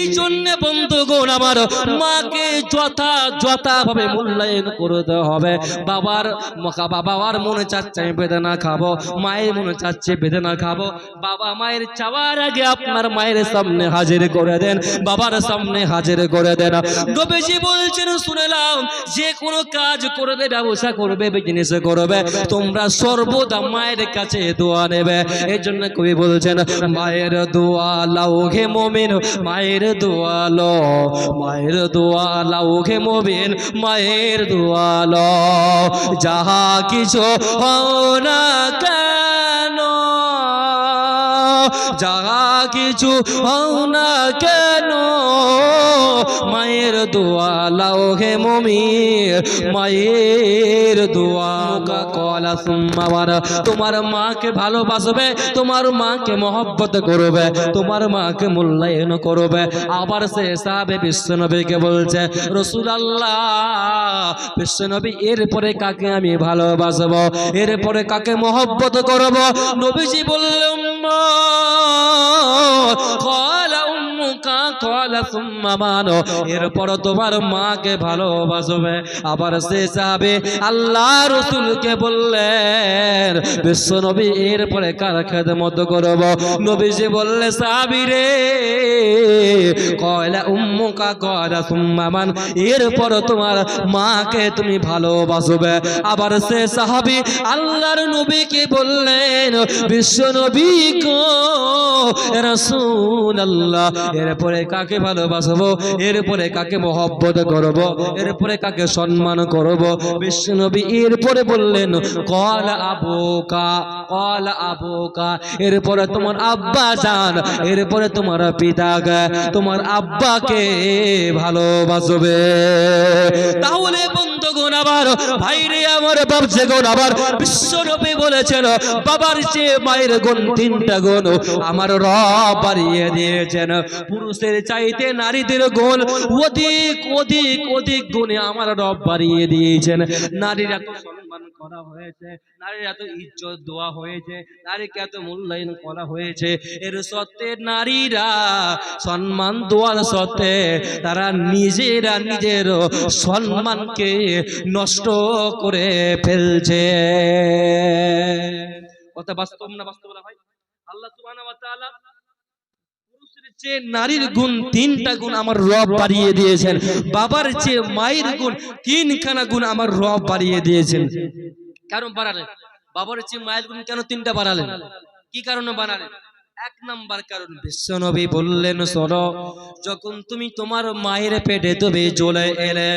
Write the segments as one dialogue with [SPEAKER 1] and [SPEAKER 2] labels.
[SPEAKER 1] এই জন্য বন্ধুগণ, আমার মাকে যথা যথাভাবে মূল্যায়ন করতে হবে। বাবার বাবার মনে চাচ্ছে, আমি বেদনা খাব। মায়ের মনে চাচ্ছে, বেদনা খাব। বাবা মায়ের চাওয়ার আগে আপনার মায়ের সামনে হাজির করে দেন। বাবার সামনে হাজির করে দেন। নবীজি বলছেন শুনেলাম যে কোনো কাজ করবে, ব্যবসা করবে বিজনেস করবে। তোমরা সর্বদা মায়ের কাছে দোয়া নেবে। এই জন্য কবি বলছেন, মায়ের দোয়া লাও ঘে মমিন, মায়ের দোয়া দোয়াল মায়ের দোয়া লাও ঘে মমিন মায়ের দোয়াল। যাহা কিছু হও না যাহা কিছু হও না কেন? মায়ের দোয়া লাও হে মমির, মায়ের দোয়া কলা সুম্মাবার তোমার মাকে ভালোবাসবে, তোমার মাকে মহব্বত করবে, তোমার মাকে মূল্যায়ন করবে। আবার সে সাবে বিশ্বনবীকে বলছে রসুল আল্লাহ বিশ্বনবী, এরপরে কাকে আমি ভালোবাসবো? এরপরে কাকে মহব্বত করব? নবীজি বললেন কলা সুম্মা মানো, এরপর তোমার মাকে ভালোবাসবে। আবার সে আল্লাহ রসুলকে এরপরে কার খেদমত করব? নবীজি বললে সাহাবি রে। কয়লা উম্মুকা কয়লা সুম্মা মান, এরপর তোমার মাকে তুমি ভালোবাসবে। আবার সে সাহাবি আল্লাহর নবীকে বললেন, বিশ্ব নবী রাসূল আল্লাহ এরপরে কাকে ভালোবাসবো? এরপরে কাকে মহব্বত করব? এরপরে কাকে সম্মান করব? বিশ্ব নবী এরপরে বললেন, কল আবুকা কল আবুকা। এরপরে তোমার আব্বা জান এরপরে তোমার পিতাকে তোমার আব্বাকে ভালোবাসবে। তাহলে বন্ধুগণ আবার, ভাইরে আমার বাপছে গুণ আবার বিশ্ব নবী বলেছেন, বাবার চেয়ে মায়ের গুণ তিনটা গুণ আমার রব বাড়িয়ে দিয়েছেন। পুরুষের চাইতে নারীদের গুণ অধিক অধিক অধিক গুণে আমার রব বাড়িয়ে দিয়েছেন। নারীরা সম্মান তারা নিজেরা নিজের সম্মানকে নষ্ট করে ফেলছে। কথা বাস্তব না বাস্তব না ভাই? আল্লাহ নারীর গুণ তিনটা গুণ আমার রব বাড়িয়ে দিয়েছেন। বাবার চেয়ে মায়ের গুণ তিনখানা গুণ আমার রব বাড়িয়ে দিয়েছেন। কারণ বাড়ালেন। বাবার চেয়ে মায়ের গুণ কেন তিনটা বাড়ালেন? কি কারণে বাড়ালেন? এক নাম্বার কারণ বিশ্বনবী বললেন সর যখন তুমি তোমার মায়ের পেটে তবে চলে এলে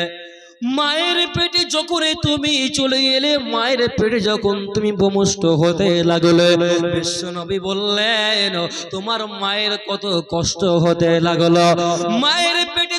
[SPEAKER 1] মায়ের পেটে যখন তুমি চলে এলে, মায়ের পেটে যখন তুমি বমুষ্ট হতে লাগলে, বিশ্বনবী বললেন, তোমার মায়ের কত কষ্ট হতে লাগল। মায়ের পেটে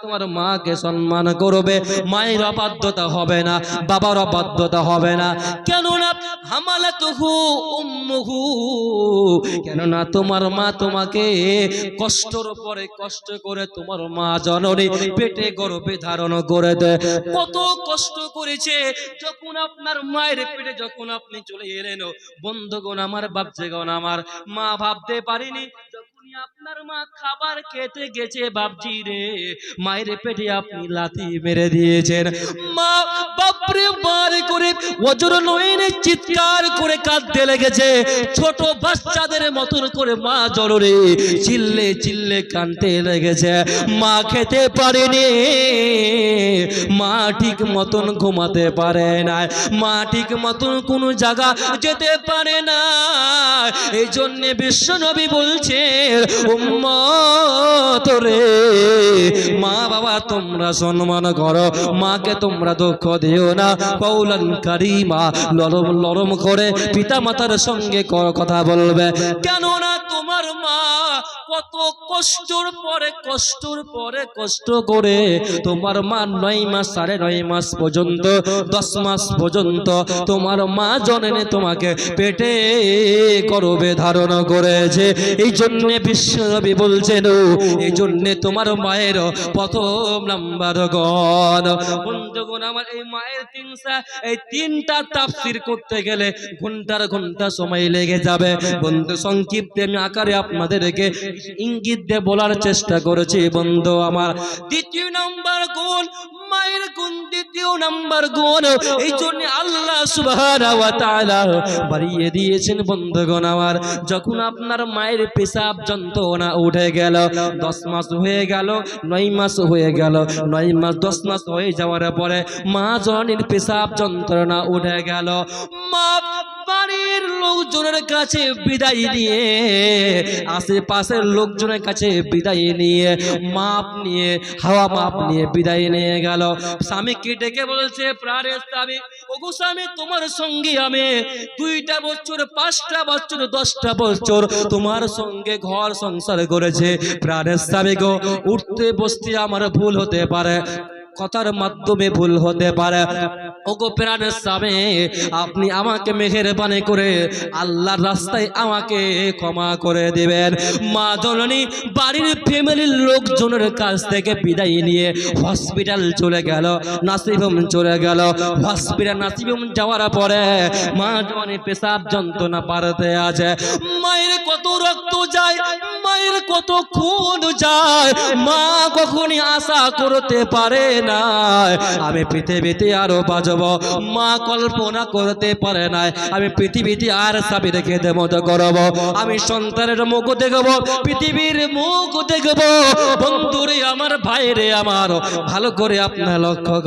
[SPEAKER 1] তোমার মাকে সম্মান করবে, মায়ের অবাধ্যতা হবে না, বাবার অবাধ্যতা হবে না। কেননা হামালাতুহু উম্মুহু, কেননা তোমার মা তোমাকে কষ্টর পরে কষ্ট করে তোমার মা জননী পেটে গর্ভে ধারণ করে দেয়। কত কষ্ট করেছে, যখন আপনার মায়ের পেটে যখন আপনি চলে এলেন, বন্ধুগণ আমার, বাপজেগণ আমার, মা ভাবতে পারিনি আপনার মা খাবার খেতে গেছে বাপজি রে। মায়ের পেটে আপনি লাথি মেরে দিয়েছেন। মা করে ওজর নয়নে চিৎকার করে কাঁদতে লেগেছে। ছোট বাচ্চাদের মতন করে মা জলরে চিল্লে চিল্লে কানতে লেগেছে। মা খেতে পারেনি। মা ঠিক মতন ঘুমাতে পারে না মা ঠিক মতন কোনো জায়গা যেতে পারে না। এই জন্যে বিশ্বনবী বলছে নবীর উম্মত রে, মা বাবা তোমরা সম্মান করো। মাকে তোমরা দুঃখ দিও না। কৌলান কারিমা লরম লরম করে পিতা মাতার সঙ্গে কথা বলবে। কেননা তোমার মা কত কষ্টর পরে কষ্টর পরে কষ্ট করে তোমার মা নয় মাস, সাড়ে নয় মাস পর্যন্ত, দশ মাস পর্যন্ত তোমার মা জননে তোমাকে পেটে করবে ধারণ করেছে। এই জন্য বিশ্বনবী বলছেন এই জন্য তোমার মায়ের প্রথম নাম্বার গণ। বন্ধুগণ, আমার এই মায়ের তিনটা এই তিনটা তাফসির করতে গেলে ঘণ্টার ঘণ্টা সময় লেগে যাবে। বন্ধু, সংক্ষিপ্তে আমি আকারে আপনাদেরকে ইঙ্গিত দিয়ে বলার চেষ্টা করেছি, বন্ধু আমার। দ্বিতীয় নম্বর গুণ মায়ের গুণ দ্বিতীয় নাম্বার গুণ এই জন্য আল্লাহ বাড়িয়ে দিয়েছেন বন্ধুগণ আমার, যখন আপনার মায়ের পেশাব যন্ত্রণা উঠে গেল, দশ মাস হয়ে গেল, নয় মাস হয়ে গেল, নয় মাস, দশ মাস হয়ে যাওয়ার পরে মা জননীর পেশাব যন্ত্রণা উঠে গেল। মা বাড়ির লোকজনের কাছে বিদায় নিয়ে, আশেপাশের লোকজনের কাছে বিদায় নিয়ে, মাপ নিয়ে, হাওয়া মাপ নিয়ে বিদায় নিয়ে গেল। স্বামীকে ডেকে বলছে, প্রাণের স্বামী, ওগো স্বামী, তোমার সঙ্গে আমি দুইটা বছর, পাঁচটা বছর, দশটা বছর তোমার সঙ্গে ঘর সংসার করেছে। প্রাণের স্বামী গো, উঠতে বসতে আমার ভুল হতে পারে। কথার মাধ্যমে ভুল হতে পারে। ওগো প্রাণের স্বামী, আপনি আমাকে মেহেরবানি করে আল্লাহর রাস্তায় আমাকে ক্ষমা করে দেবেন। মা জননী, বাড়ির ফ্যামিলির লোকজনের কাছ থেকে বিদায় নিয়ে হসপিটাল চলে গেল নাসিরুম চলে গেল। হসপিটাল নাসিরুম যাওয়ার পরে মা জননী পেশাব যন্ত্রণা পারতে আছে। মায়ের কত রক্ত যায়, মায়ের কত খুন যায়, মা কখনই আশা করতে পারে না আমি পৃথিবীতে বাজব। মা কল্পনা করতে পারে আমি পৃথিবীতে আর রেখে করব। আমি সন্তানের মুখ দেখব, পৃথিবীর মুখ দেখব। বন্ধুরে আমার, ভাইরে আমার, ভালো করে আপনার লক্ষ্য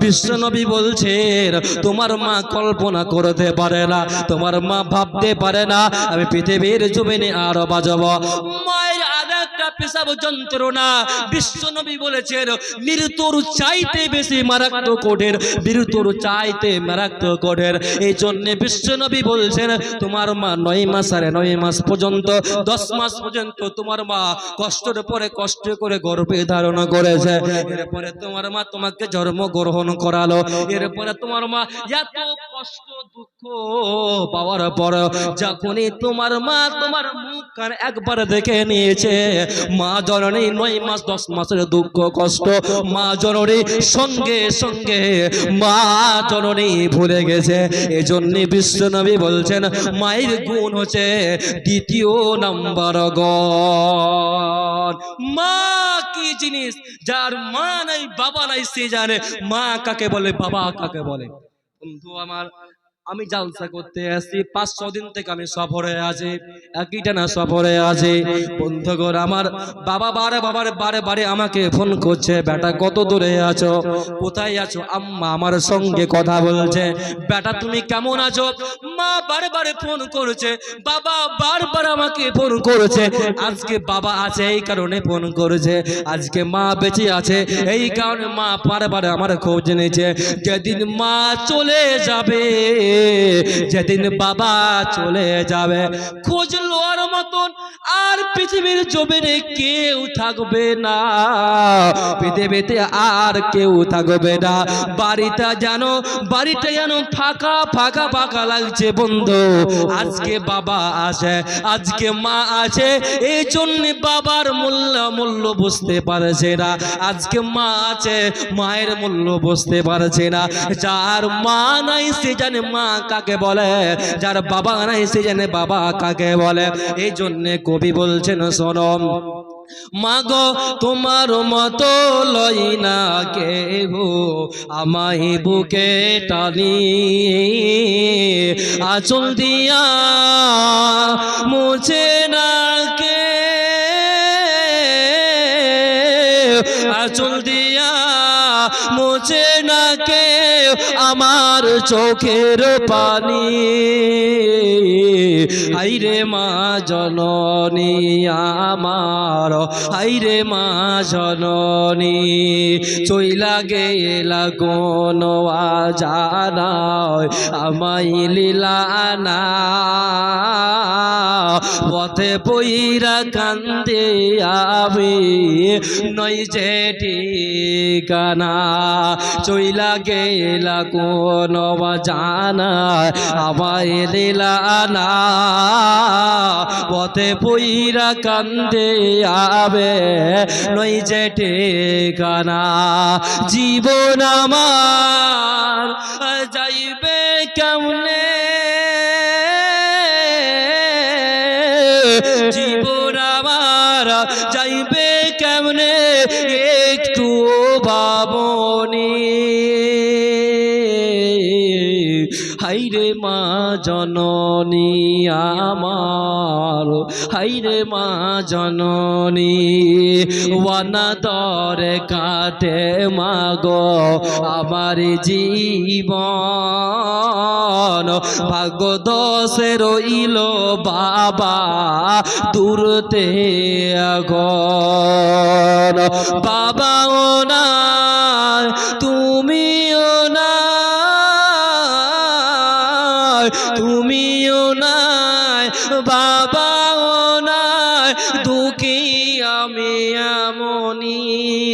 [SPEAKER 1] বিশ্বনবী বলছেন, তোমার মা কল্পনা করতে পারে না, তোমার মা ভাবতে পারে না। আমি পৃথিবীর জমিনে আরও বাজব। মায়ের একটা পেশাব যন্ত্রণা। বিশ্বনবী বলেছেন, মৃত্যুর চাইতে বেশি মারাত্মক কোডের মৃত্যুর চাইতে মারাত্মক কোডের এই জন্য বিশ্বনবী বলছেন, তোমার মা নয় মাস আর নয় মাস পর্যন্ত, দশ মাস পর্যন্ত তোমার মা কষ্টের পরে কষ্ট করে গর্ভে ধারণ করেছে। এরপরে তোমার মা তোমাকে জন্ম গ্রহণ করালো। এরপরে তোমার মা এত কষ্ট, দুঃখ পাওয়ার পর যখনই তোমার মা তোমার মুখ কান একবার দেখে নিয়েছে, মা জননী নয় মাস, দশ মাসের দুঃখ, কষ্ট, মা জননী সঙ্গে সঙ্গে, মা জননী ভুলে গেছে। এজন্য বিশ্বনবী বলছেন, মায়ের গুণ হচ্ছে দ্বিতীয় নাম্বার গণ। মা কি জিনিস? যার মা নাই, বাবা নাই, সে জানে। মা কাকে বলে? বাবা কাকে বলে? বন্ধু আমার আমি জালসা করতে আসছি পাঁচ, ছ দিন থেকে আমি সফরে আছি। একইটা না সফরে আছি। বন্ধুগণ, আমার বাবা বারে, বাবার বারে বারে আমাকে ফোন করছে, বেটা, কত দূরে আছো? কোথায় আছো? আম্মা আমার সঙ্গে কথা বলছে, বেটা, তুমি কেমন আছো? মা বারে বারে ফোন করেছে, বাবা বারবার আমাকে ফোন করেছে, আজকে বাবা আছে, এই কারণে ফোন করেছে, আজকে মা বেঁচে আছে, এই কারণে মা বারে বারে আমার খোঁজ নিয়েছে যেদিন মা চলে যাবে যেদিন বাবা চলে যাবে খোঁজ লোয়ার মতন, আর পৃথিবীর জমিনে কেউ থাকবে না। পৃথিবীতে আর কেউ থাকবে না। বাড়িটা যেন বাড়িটা যেন ফাঁকা ফাঁকা ফাঁকা লাগছে বন্ধু। আজকে বাবা আছে আজকে মা আছে এই জন্য বাবার মূল্য মূল্য বুঝতে পারছে না। আজকে মা আছে, মায়ের মূল্য বুঝতে পারছে না। যার মা নাই, সে জানে মা কাকে বলে? যার বাবা নাই, সে জানে বাবা কাকে বলে? এই জন্য কবি বলছেন শোনম মাগো তোমার মতো লই না কেহ, আমায় বুকে টানি। আচল দিয়া মুছে না কে? আচল দিয়া মোছে না কে আমার চোখের পানি। হাইরে মা জননী আমার হাইরে মা জননী, চইলা গেলা কোন জানায় আমায় লীলানা পথে বইরা কান্দে আমি নই যে ঠিকানা চইলা গেলা কোন জানা আমায় লীলানা পথে বইরা কান্দে আবে নই যে ঠিকানা। জীবন আমার যাইবে কেমনে? জীবন আমার যাইবে মা জননী আমার। হাইরে মা জননী, ওয়ানা দরে কাটে মাগো আমার জীবন। ভাগ্য দোষে রইল বাবা দূরতে আগন বাবাও না তুমিও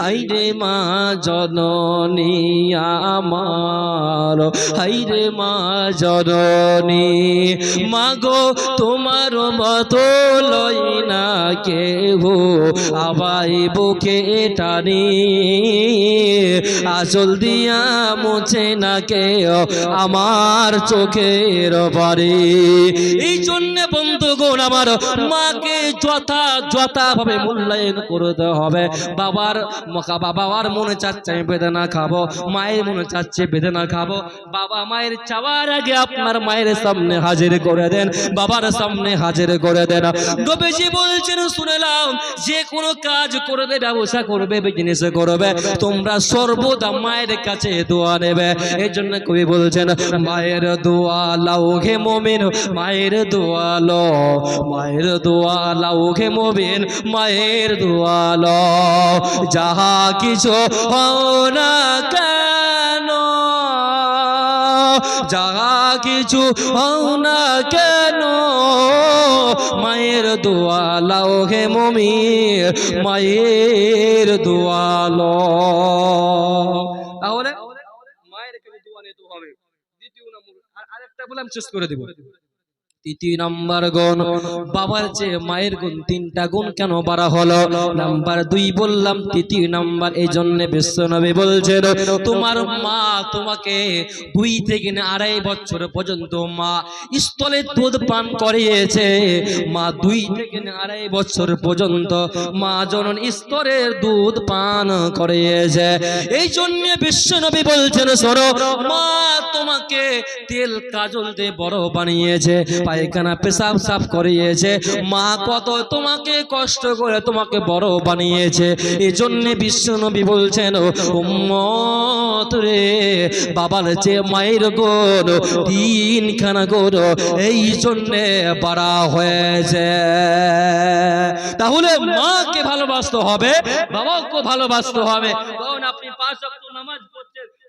[SPEAKER 1] হাইরে মা জননী আমার। হাইরে মা জননী, মাগো তোমার মতো লই না কেহ আবাই বুকে টানি। আসল দিয়া মুছে না কেউ আমার চোখের বাড়ি এই জন্য বন্ধুগণ আমার মাকে যথা যথা ভাবে মূল্যায়ন করতে হবে। বাবার বাবার মনে চাচ্ছে আমি বেদনা খাব, মায়ের মনে চাচ্ছে বেদনা খাব। বাবা মায়ের চাওয়ার আগে আপনার মায়ের সামনে হাজির করে দেন, বাবার সামনে হাজির করে দেন। নবীজি বলছেন শুনেলাম যে কোনো কাজ করবে, ব্যবসা করবে বিজনেস করবে, তোমরা সর্বদা মায়ের কাছে দোয়া নেবে। এই জন্য কবি বলছেন, মায়ের দোয়া লাও ঘে মমিন, মায়ের দোয়া লো, মায়ের দোয়া লাও ঘে মমিন, মায়ের দোয়া লো। যাহা কিছু না কেন? যাহা কিছু হও না কেন? মায়ের দোয়া লাও হে মমির মায়ের দোয়া লো। তাহলে? মায়ের দোয়া নিতে হবে। দ্বিতীয় নম্বর, আর আরেকটা বলে আমি শেষ করে দেব। তৃতীয় নাম্বার গুণ। বাবার চেয়ে মায়ের গুণ তিনটা গুণ কেন বাড়া হলো? নাম্বার দুই বললাম, তৃতীয় নাম্বার এই জন্য বিশ্বনবী বলছেন, তোমার মা তোমাকে দুই থেকে আড়াই বছর পর্যন্ত মা স্থলে দুধ পান করিয়েছে। মা দুই থেকে আড়াই বছর পর্যন্ত মা জনন স্তরের দুধ পান করিয়েছে। এই জন্য বিশ্বনবী বলছেন সরো মা তোমাকে তেল কাজল দিয়ে বড় বানিয়েছে। পায়খানা পেশাব সাফ করিয়েছে। মা কত তোমাকে কষ্ট করে তোমাকে বড় বানিয়েছে। এই জন্য বিশ্বনবী বলছেন রে, বাবার চেয়ে মায়ের গোর তিনখানা গোর এই জন্যে বাড়া হয়েছে। তাহলে মাকে ভালোবাসতে হবে, বাবাকে ভালোবাসতে হবে। আপনি পাঁচ নামাজ